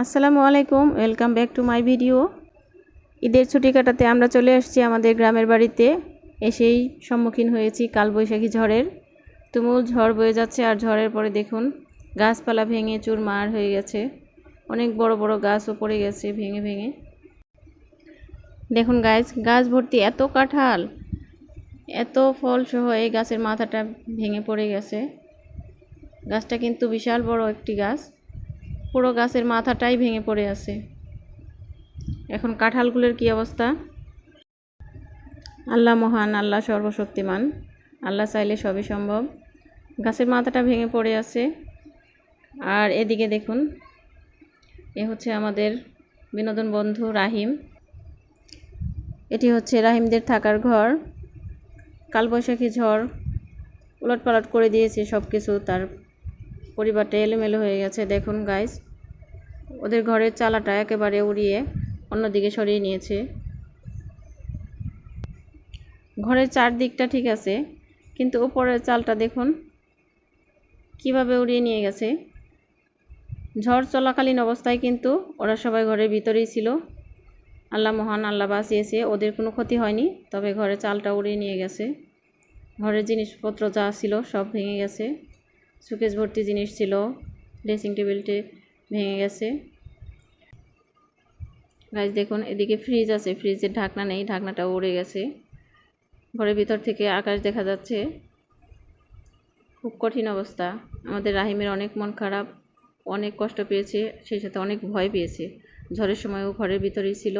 আসসালামু আলাইকুম welcome back to my video ঈদের ছুটি কাটাতে আমরা চলে আসছি আমাদের গ্রামের বাড়িতে। এসেই সম্মুখীন হয়েছি কালবৈশাখী ঝড়ের। তুমুল ঝড় বয়ে যাচ্ছে আর ঝড়ের পরে দেখুন, গাছপালা ভেঙে চুরমার হয়ে গেছে। অনেক বড় বড় গাছও পড়ে গেছে ভেঙে ভেঙে। দেখুন গাছ গাছ ভর্তি এত কাঁঠাল, এত ফল সহ এই গাছের মাথাটা ভেঙে পড়ে গেছে। গাছটা কিন্তু বিশাল বড় একটি গাছ। পুরো গাছের মাথাটাই ভেঙে পড়ে আছে। এখন কাঁঠালগুলোর কি অবস্থা? আল্লাহ মহান, আল্লাহ সর্বশক্তিমান। আল্লাহ চাইলে সবই সম্ভব। গাছের মাথাটা ভেঙে পড়ে আছে। আর এদিকে দেখুন, এ হচ্ছে আমাদের বিনোদন বন্ধু রাহিম। এটি হচ্ছে রাহিমদের থাকার ঘর। কালবৈশাখী ঝড় উলটপালট করে দিয়েছে সব কিছু তার পরিবারটা এলোমেলো হয়ে গেছে। দেখুন গাইস ওদের ঘরের চালাটা একেবারে উড়িয়ে অন্যদিকে সরিয়ে নিয়েছে। ঘরের চারদিকটা ঠিক আছে, কিন্তু ওপরের চালটা দেখুন কীভাবে উড়িয়ে নিয়ে গেছে। ঝড় চলাকালীন অবস্থায় কিন্তু ওরা সবাই ঘরের ভিতরেই ছিল। আল্লাহ মহান আল্লাহ বাঁচিয়েছে, ওদের কোনো ক্ষতি হয়নি, তবে ঘরের চালটা উড়িয়ে নিয়ে গেছে। ঘরের জিনিসপত্র যা ছিল সব ভেঙে গেছে। সুকেশ ভর্তি জিনিস ছিল, ড্রেসিং টেবিলটি ভেঙে গেছে। গাছ দেখুন, এদিকে ফ্রিজ আছে ফ্রিজের ঢাকনা নেই, ঢাকনাটা উড়ে গেছে। ঘরের ভিতর থেকে আকাশ দেখা যাচ্ছে। খুব কঠিন অবস্থা। আমাদের রাহিমের অনেক মন খারাপ, অনেক কষ্ট পেয়েছে, সেই সাথে অনেক ভয় পেয়েছে। ঝড়ের সময় ও ঘরের ভিতরেই ছিল।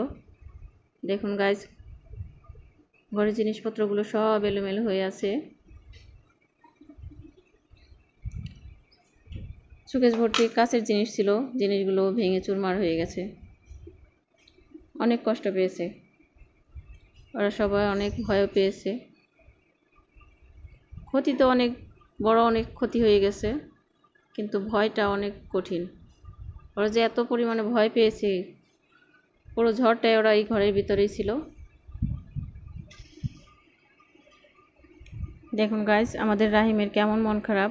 দেখুন গাছ ঘরের জিনিসপত্রগুলো সব এলোমেলো হয়ে আছে। সুকেশ ভর্তি কাছের জিনিস ছিল, জিনিসগুলো ভেঙে চুরমার হয়ে গেছে। অনেক কষ্ট পেয়েছে। ওরা সবাই অনেক ভয়ও পেয়েছে। ক্ষতি তো অনেক, বড় অনেক ক্ষতি হয়ে গেছে, কিন্তু ভয়টা অনেক কঠিন। ওরা যে এত পরিমাণে ভয় পেয়েছে, পুরো ঝড়টাই ওরা এই ঘরের ভিতরেই ছিল। দেখুন গাইজ আমাদের রাহিমের কেমন মন খারাপ।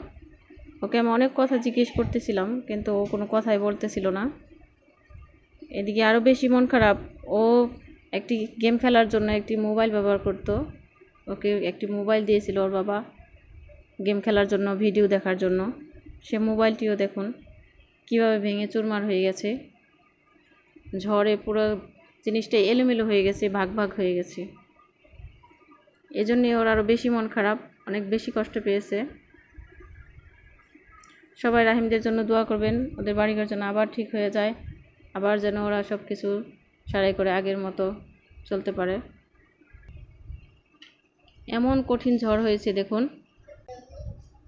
ওকে আমি অনেক কথা জিজ্ঞেস করতেছিলাম, কিন্তু ও কোনো কথাই বলতেছিল না। এদিকে আরও বেশি মন খারাপ। ও একটি গেম খেলার জন্য একটি মোবাইল ব্যবহার করত। ওকে একটি মোবাইল দিয়েছিল ওর বাবা গেম খেলার জন্য, ভিডিও দেখার জন্য। সে মোবাইলটিও দেখুন, কীভাবে ভেঙে চুরমার হয়ে গেছে। ঝড়ে পুরো জিনিসটা এলোমেলো হয়ে গেছে, ভাগ ভাগ হয়ে গেছে। এজন্যে ওর আরও বেশি মন খারাপ, অনেক বেশি কষ্ট পেয়েছে। সবাই রাহিমদের জন্য দোয়া করবেন, ওদের বাড়িঘর যেন আবার ঠিক হয়ে যায়, আবার যেন ওরা সব কিছু সারাই করে আগের মতো চলতে পারে। এমন কঠিন ঝড় হয়েছে, দেখুন।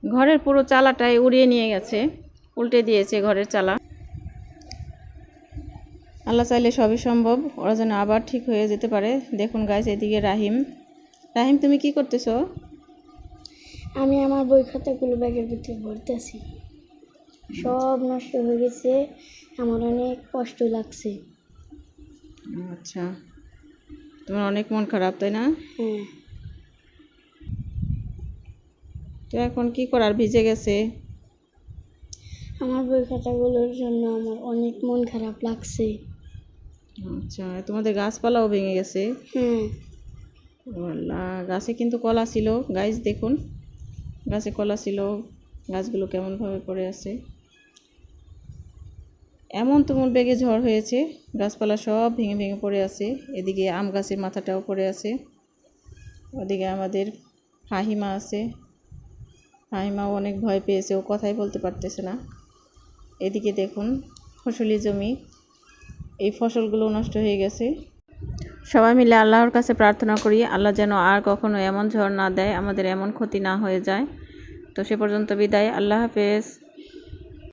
ঘরের পুরো চালাটাই উড়িয়ে নিয়ে গেছে, উল্টে দিয়েছে ঘরের চালা। আল্লাহ চাইলে সবই সম্ভব, ওরা যেন আবার ঠিক হয়ে যেতে পারে। দেখুন গাছ এদিকে রাহিম। রাহিম, তুমি কি করতেছো? আমি আমার বই খাতাগুলো ব্যাগের ভিতরে ভরতেছি। সব নষ্ট হয়ে গেছে, আমার অনেক কষ্ট লাগছে। আচ্ছা। তোমার অনেক মন খারাপ তাই না? তো এখন কি করার? ভিজে গেছে। আমার বই খাতাগুলোর জন্য আমার অনেক মন খারাপ লাগছে। আচ্ছা তোমাদের গাছপালাও ভেঙে গেছে। হ্যাঁ আল্লাহ গাছে কিন্তু কলা ছিল। গাছ দেখুন গাছে কলা ছিল। গাছগুলো কেমনভাবে পড়ে আছে। এমন তুমুল বেগে ঝড় হয়েছে, গাছপালা সব ভেঙে ভেঙে পড়ে আছে, এদিকে আম গাছের মাথাটাও পড়ে আছে, ওদিকে আমাদের ফাহিমা আছে ফাহিমাও অনেক ভয় পেয়েছে, ও কথাই বলতে পারতেছে না। এদিকে দেখুন, ফসলি জমি, এই ফসলগুলো নষ্ট হয়ে গেছে। সবাই মিলে আল্লাহর কাছে প্রার্থনা করি, আল্লাহ যেন আর কখনো এমন ঝড় না দেয়, আমাদের এমন ক্ষতি না হয়ে যায়। তো সে পর্যন্ত বিদায়, আল্লাহ হাফেজ।